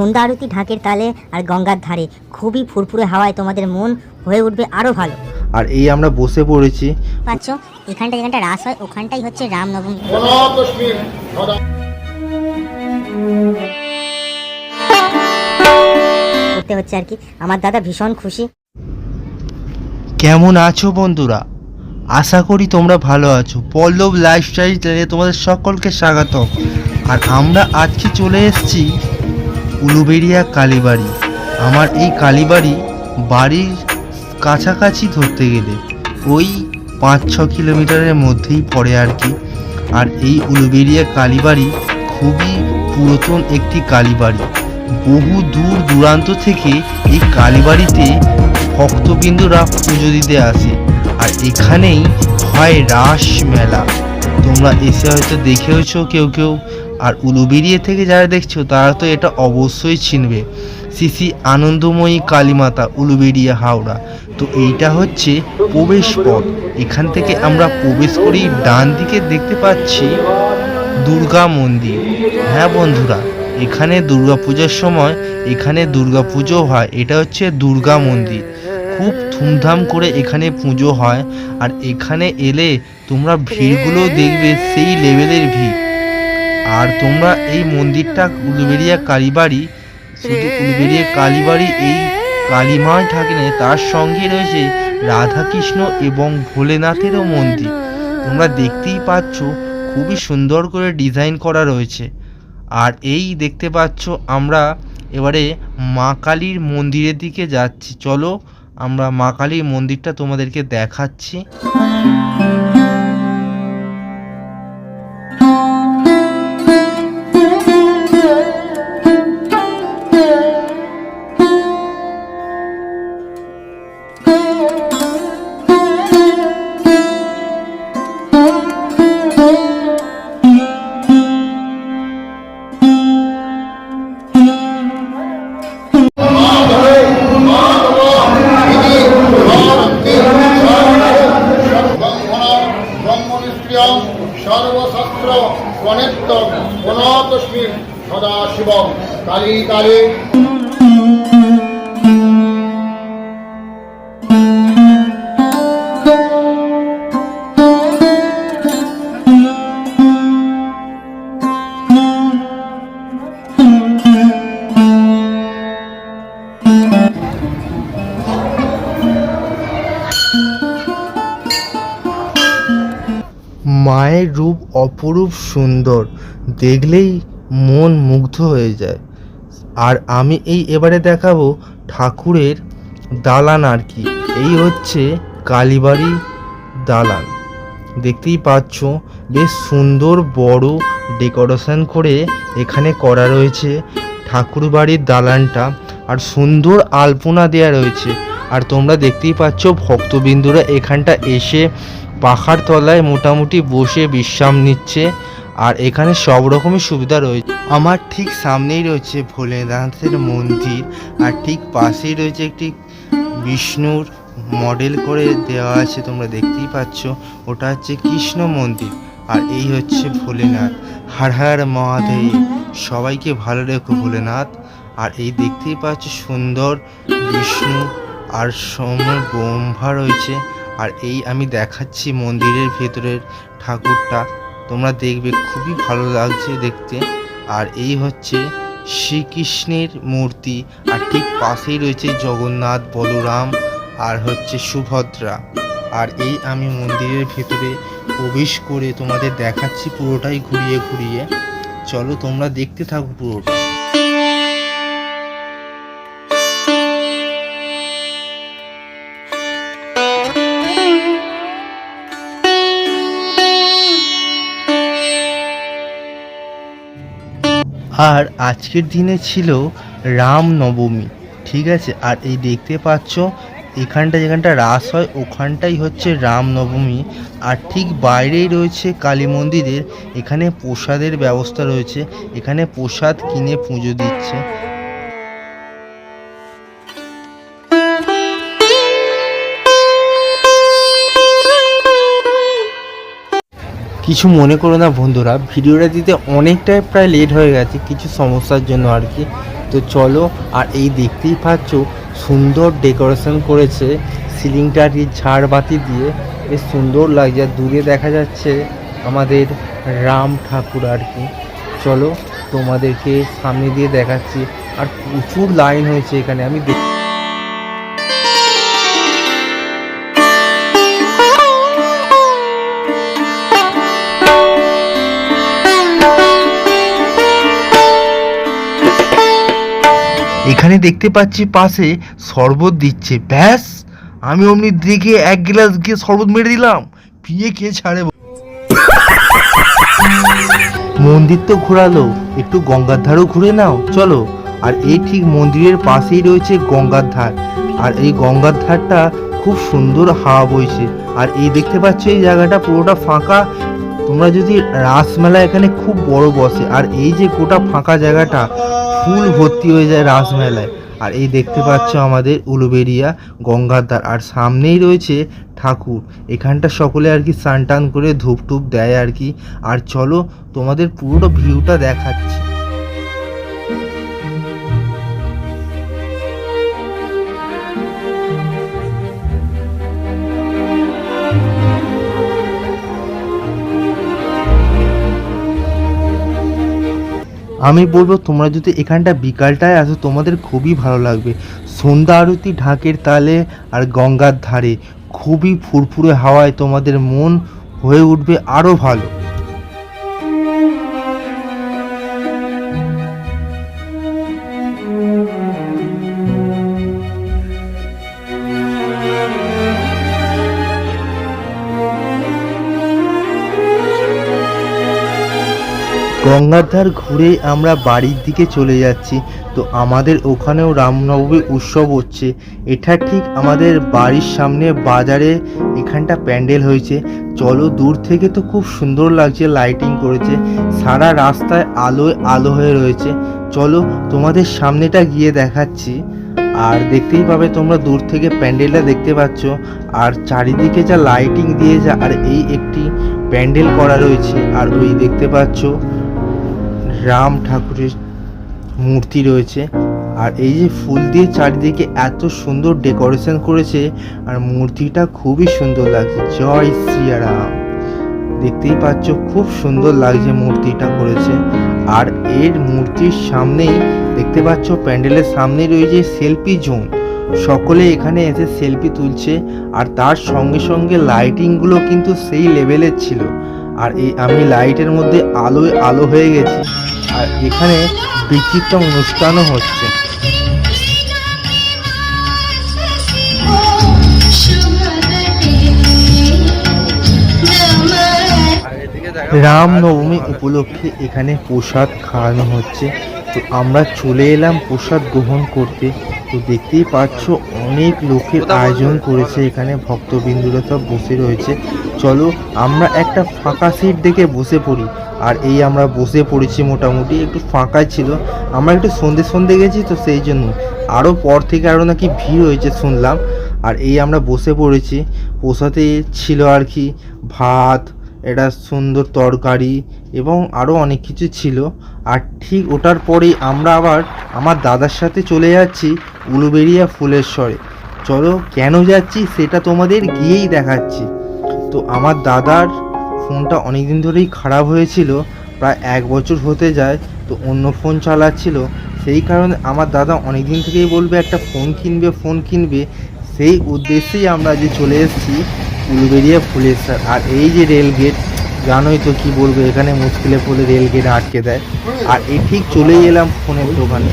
সন্ধ্যা আরতি ঢাকের তালে আর গঙ্গার ধারে। খুবই ফুরফুরে হাওয়ায় তোমাদের মন হয়ে উঠবে আরও ভালো। আর এই আমরা বসে পড়েছি। পাচ্ছ? এখানটা যেখানটা রাস হয় ওখানটাই হচ্ছে রামনবমী করতে হচ্ছে আর কি। আমার দাদা ভীষণ খুশি। কেমন আছো বন্ধুরা? আশা করি তোমরা ভালো আছো। পল্লব লাইফস্টাইল চ্যানেলে তোমাদের সকলকে স্বাগত আর আমরা আজকে চলে এসেছি উলুবেড়িয়া কালীবাড়ি। আমার এই কালীবাড়ি বাড়ির কাছাকাছি ধরতে গেলে ওই পাঁচ ছ কিলোমিটারের মধ্যেই পড়ে আর কি। আর এই উলুবেড়িয়া কালীবাড়ি খুবই পুরাতন একটি কালীবাড়ি। বহু দূর দূরান্ত থেকে এই কালীবাড়িতে ভক্তবিন্দুরা পুজো দিতে আসে। আর এখানেই হয় রাস মেলা। তোমরা এসে হয়তো দেখেওছো কেউ কেউ আর উলুবেরিয়া থেকে যারা দেখছ, তারা তো এটা অবশ্যই চিনবে। শ্রী আনন্দময়ী কালীমাতা উলুবেরিয়া হাওড়া। তো এইটা হচ্ছে প্রবেশ পথ এখান থেকে আমরা প্রবেশ করি ডান দিকে দেখতে পাচ্ছি দুর্গা মন্দির। হ্যাঁ বন্ধুরা, এখানে দুর্গা পূজার সময়, এখানে দুর্গা পুজো হয়। এটা হচ্ছে দুর্গা মন্দির। খুব ধুমধাম করে এখানে পুজো হয়। আর এখানে এলে তোমরা ভিড়গুলো দেখবে, সেই লেভেলের ভিড়। আর তোমরা এই মন্দিরটা উলুবেড়িয়া কালীবাড়ি শুধু উলুবেড়িয়া কালীবাড়ি এই কালীমায় থাকে না তার সঙ্গে রয়েছে রাধাকৃষ্ণ এবং ভোলেনাথেরও মন্দির। তোমরা দেখতেই পাচ্ছ খুবই সুন্দর করে ডিজাইন করা রয়েছে। আর এই দেখতে পাচ্ছ আমরা এবারে মা কালীর মন্দিরের দিকে যাচ্ছি। চলো আমরা মা কালীর মন্দিরটা তোমাদেরকে দেখাচ্ছি। সর্বশস্ত্র প্রণেত্ত অনাথস্মিন সদা শিবং কালী কালী মায়ের রূপ অপরূপ সুন্দর। দেখলেই মন মুগ্ধ হয়ে যায়। আর আমি এই এবারে দেখাবো ঠাকুরের দালান আর কি। এই হচ্ছে কালীবাড়ি দালান। দেখতেই পাচ্ছ, বেশ সুন্দর বড় ডেকোরেশন করে এখানে করা রয়েছে ঠাকুর বাড়ির দালানটা। আর সুন্দর আলপনা দেয়া রয়েছে। আর তোমরা দেখতেই পাচ্ছ, ভক্তবিন্দুরা এখানটা এসে পাখার তলায় মোটামুটি বসে বিশ্রাম নিচ্ছে আর এখানে সব রকমই সুবিধা রয়েছে। আমার ঠিক সামনেই রয়েছে ভোলেনাথের মন্দির আর ঠিক পাশেই রয়েছে একটি বিষ্ণুর মডেল করে দেওয়া আছে, তোমরা দেখতেই পাচ্ছ। ওটা হচ্ছে কৃষ্ণ মন্দির আর এই হচ্ছে ভোলেনাথ। হার হার মহাদেব, সবাইকে ভালো রেখো ভোলেনাথ। আর এই দেখতেই পাচ্ছ সুন্দর বিষ্ণু আর সমর ব্রহ্মা রয়েছে। আর এই আমি দেখাচ্ছি মন্দিরের ভেতরের ঠাকুরটা। তোমরা দেখবে, খুবই ভালো লাগছে দেখতে। আর এই হচ্ছে শ্রীকৃষ্ণের মূর্তি। আর ঠিক পাশেই রয়েছে জগন্নাথ, বলরাম আর হচ্ছে সুভদ্রা। আর এই আমি মন্দিরের ভেতরে প্রবেশ করে তোমাদের দেখাচ্ছি পুরোটাই ঘুরিয়ে ঘুরিয়ে। চলো তোমরা দেখতে থাকো পুরোটা। আর আজকের দিনে ছিল রামনবমী, ঠিক আছে? আর এই দেখতে পাচ্ছ, এখানটা যেখানটা রাস হয়, ওখানটাই হচ্ছে রামনবমী। আর ঠিক বাইরেই রয়েছে কালী মন্দিরের, এখানে প্রসাদের ব্যবস্থা রয়েছে। এখানে প্রসাদ কিনে পুজো দিচ্ছে। কিছু মনে করো না বন্ধুরা, ভিডিওটা দিতে অনেকটাই প্রায় লেট হয়ে গেছে, কিছু সমস্যার জন্য আর কি। তো চলো, আর এই দেখতেই পাচ্ছ, সুন্দর ডেকোরেশন করেছে সিলিংটা আর কি ঝাড়বাতি দিয়ে, বেশ সুন্দর লাগছে। আর দূরে দেখা যাচ্ছে আমাদের রাম ঠাকুর আর কি। চলো তোমাদেরকে সামনে দিয়ে দেখাচ্ছি, আর প্রচুর লাইন হয়েছে এখানে, আমি দেখ- এখানে দেখতে পাচ্ছি পাশে শরবত দিচ্ছে। ব্যাস, আমি অমনি দেখে এক গ্লাস গিয়ে শরবত মেরে দিলাম। পিয়ে কে ছাড়ে মন্দির তো ঘোরালো, একটু গঙ্গার ধারও ঘুরে নাও। চলো, আর এই ঠিক মন্দিরের পাশেই রয়েছে গঙ্গার ধার। আর এই গঙ্গার ধারটা খুব সুন্দর হাওয়া বইছে। আর এই দেখতে পাচ্ছ, এই জায়গাটা পুরোটা ফাঁকা। তোমরা যদি রাসমেলা এখানে খুব বড় বসে, আর এই যে গোটা ফাঁকা জায়গাটা ফুল ভর্তি হয়ে যায় রাসমেলায়। আর এই দেখতে পাচ্ছ আমাদের উলুবেরিয়া গঙ্গার দ্বার আর সামনেই রয়েছে ঠাকুর। এখানটা সকলে আর কি টান করে ধূপ টুপ দেয় আর কি। আর চলো তোমাদের পুরোটা ভিউটা দেখাচ্ছি। আমি বলব, তোমরা যদি এখানটা বিকালটায় আসো, তোমাদের খুবই ভালো লাগবে। সন্ধ্যা আরতি ঢাকের তালে আর গঙ্গার ধারে, খুবই ফুরফুরে হাওয়ায় তোমাদের মন হয়ে উঠবে আরও ভালো। গঙ্গার ধার ঘুরে আমরা বাড়ির দিকে চলে যাচ্ছি। তো আমাদের ওখানেও রামনবমী উৎসব হচ্ছে। এটা ঠিক আমাদের বাড়ির সামনে বাজারে এখানটা প্যান্ডেল হয়েছে। চলো দূর থেকে তো খুব সুন্দর লাগছে লাইটিং করেছে। সারা রাস্তায় আলোয় আলো হয়ে রয়েছে। চলো তোমাদের সামনেটা গিয়ে দেখাচ্ছি। আর দেখতেই পাবে তোমরা দূর থেকে প্যান্ডেলটা দেখতে পাচ্ছ। আর চারিদিকে যা লাইটিং দিয়েছে, আর এই একটি প্যান্ডেল করা রয়েছে। আর ওই দেখতে পাচ্ছ রাম ঠাকুরের মূর্তি রয়েছে। আর এই যে ফুল দিয়ে চারিদিকে এত সুন্দর ডেকোরেশন করেছে, আর মূর্তিটা খুবই সুন্দর লাগছে। জয় শ্রীরাম। দেখতেই পাচ্ছ, খুব সুন্দর লাগছে মূর্তিটা করেছে। আর এর মূর্তির সামনেই দেখতে পাচ্ছ, প্যান্ডেলের সামনেই রয়েছে সেলফি জোন। সকলে এখানে এসে সেলফি তুলছে, আর তার সঙ্গে সঙ্গে লাইটিংগুলো কিন্তু সেই লেভেলের ছিল। আর এই আমি লাইটের মধ্যে আলোয় আলো হয়ে গেছি। আর এখানে বিচিত্র অনুষ্ঠানও হচ্ছে। রামনবমী উপলক্ষে এখানে প্রসাদ খাওয়ানো হচ্ছে। তো আমরা চলে এলাম প্রসাদ গ্রহণ করতে। তো দেখতেই পাচ্ছ অনেক লোকের আয়োজন করেছে এখানে ভক্তবিন্দুরা সব বসে রয়েছে। চলো আমরা একটা ফাঁকা সিট দেখে বসে পড়ি। আর এই আমরা বসে পড়েছি মোটামুটি একটু ফাঁকা ছিল। আমরা একটু সন্ধে সন্ধে গেছি তো সেই জন্য। আরও পর থেকে আরও নাকি ভিড় হয়েছে শুনলাম। আর এই আমরা বসে পড়েছি প্রসাদে ছিল আর কি ভাত এটা সুন্দর তরকারি এবং আরও অনেক কিছু ছিল। আর ঠিক ওটার পরেই আমরা আবার আমার দাদার সাথে চলে যাচ্ছি উলুবেরিয়া ফুলেশ্বরে। চলো কেন যাচ্ছি সেটা তোমাদের গিয়েই দেখাচ্ছি। তো আমার দাদার ফোনটা অনেক দিন ধরেই খারাপ হয়েছিল, প্রায় এক বছর হতে যায়, তো অন্য ফোন চালাচ্ছিল। সেই কারণে আমার দাদা অনেক দিন থেকেই বলবে, একটা ফোন কিনবে ফোন কিনবে। সেই উদ্দেশ্যেই আমরা যে চলে এসেছি উলুবেরিয়া ফুলেশ্বর আর এই যে রেল গেট, জানোই তো কি বলব, এখানে মুশকিলে পড়লে রেল গেট আটকে দেয়। আর এই ঠিক চলেই এলাম ফোনের দোকানে।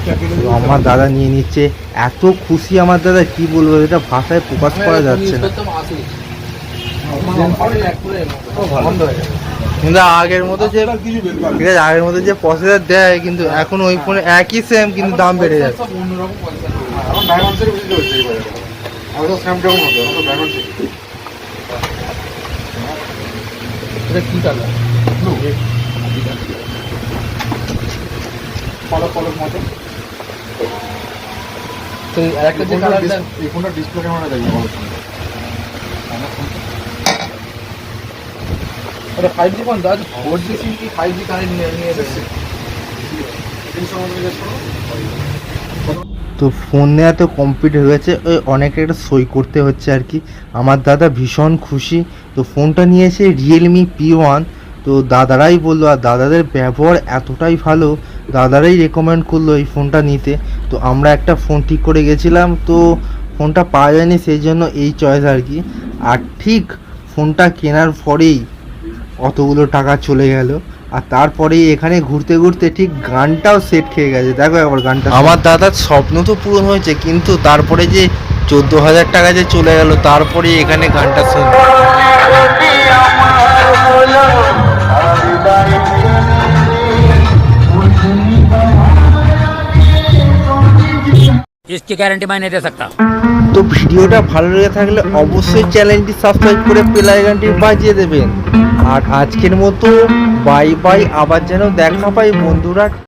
আমার দাদা নিয়ে নিচ্ছে। এত খুশি আমার দাদা, কি বলব, এটা ভাষায় প্রকাশ করা যাচ্ছে না। কিন্তু আগের মতো যে ঠিক আছে, আগের মতো যে প্রসেসর দেয়, কিন্তু এখন ওই ফোনে একই সেম কিন্তু দাম বেড়ে যাচ্ছে। এখন তো মতো একটা যে কালারটা এই ফোনটা ডিসপ্লে ক্যামেরা বলো ওটা ফাইভ জি ফোন তো? আজ ফোর জি সিম কি ফাইভ জি নিয়ে নিয়ে এসেছে? তিনশো মতো জিজ্ঞেস করো তো ফোন নেওয়া তো কমপ্লিট হয়ে গেছে। ওই অনেক একটা সই করতে হচ্ছে আর কি। আমার দাদা ভীষণ খুশি। তো ফোনটা নিয়েছে রিয়েলমি পি ওয়ান তো দাদারাই বলল, আর দাদাদের ব্যবহার এতটাই ভালো, দাদারাই রেকমেন্ড করল এই ফোনটা নিতে। তো আমরা একটা ফোন ঠিক করে গেছিলাম। তো ফোনটা পাওয়া যায়নি, সেই জন্য এই চয়েস আর কি। আর ঠিক ফোনটা কেনার পরেই অতগুলো টাকা চলে গেল। আর তারপরে এখানে ঘুরতে ঘুরতে ঠিক গানটাও সেট খেয়ে গেছে। দেখো একবার গানটা আমার দাদার স্বপ্ন তো পূরণ হয়েছে, কিন্তু তারপরে যে চোদ্দ হাজার টাকা যে চলে গেল তারপরে এখানে গানটা শুন इसकी गारंटी मैं नहीं दे सकता তো ভিডিওটা ভালো লেগে থাকলে অবশ্যই চ্যানেলটি সাবস্ক্রাইব করে বেল আইকনটি বাজিয়ে দেবেন আর আজকের মতো বাই বাই আবার যেন দেখা পাই বন্ধুরা